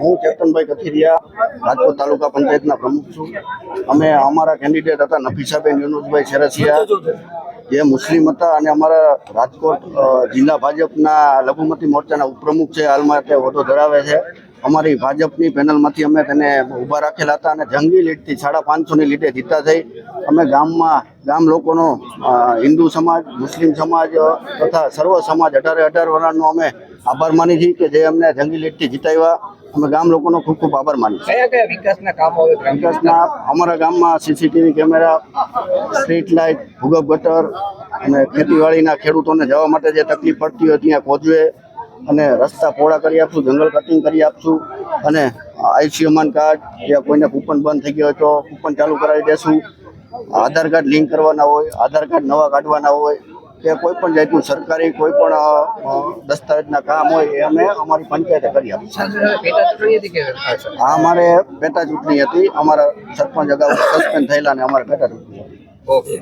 હું ચેતનભાઈ કથિરિયા, રાજકોટ તાલુકા પંચાયતના પ્રમુખ છું. અમે અમારા કેન્ડિડેટ હતા નફીસાબેન, યુનુસભાઈ શેરસિયા, જે મુસ્લિમ હતા અને અમારા રાજકોટ જિલ્લા ભાજપના લઘુમતી મોરચાના ઉપપ્રમુખ છે. હાલમાં તે હોદ્દો ધરાવે છે. અમારી ભાજપની પેનલમાંથી અમે તેને ઊભા રાખેલા હતા અને જંગી લીડથી સાડા પાંચસોની લીટે જીતા થઈ. અમે ગામમાં, ગામ લોકોનો હિન્દુ સમાજ, મુસ્લિમ સમાજ તથા સર્વ સમાજ અઢારે અઢાર વર્ષનો અમે આભાર માની છીએ કે જે અમને જંગી લીટથી જીતાવ્યા. અમે ગામ લોકોનો ખૂબ ખૂબ આભાર માની કયા કયા વિકાસના કામો હવે વિકાસના અમારા ગામમાં સીસીટીવી કેમેરા સ્ટ્રીટ લાઇટ ભૂગર્ભ ગટર અને ખેતીવાડીના ખેડૂતોને જવા માટે જે તકલીફ પડતી હોય ત્યાં પહોંચવે અને રસ્તા પહોળા કરી આપશું જંગલ કટિંગ કરી આપશું અને આયુષ્યમાન કાર્ડ યા કોઈને કૂપન બંધ થઈ ગયો હોય તો કૂપન ચાલુ કરાવી દેશું. આધાર કાર્ડ લિંક કરવાના હોય આધાર કાર્ડ નવા કાઢવાના હોય કે કોઈ પણ જાતનું સરકારી કોઈ પણ દસ્તાવેજના કામ હોય એ અમે અમારી પંચાયતે કરી આપશું સાથે સાથે પેટા ચૂંટણી હતી કે આ અમારે પેટા ચૂંટણી હતી. અમારા સરપંચ અગાઉ સસ્પેન્ડ થયેલા અને અમારે પેટા ચૂંટણી ઓકે.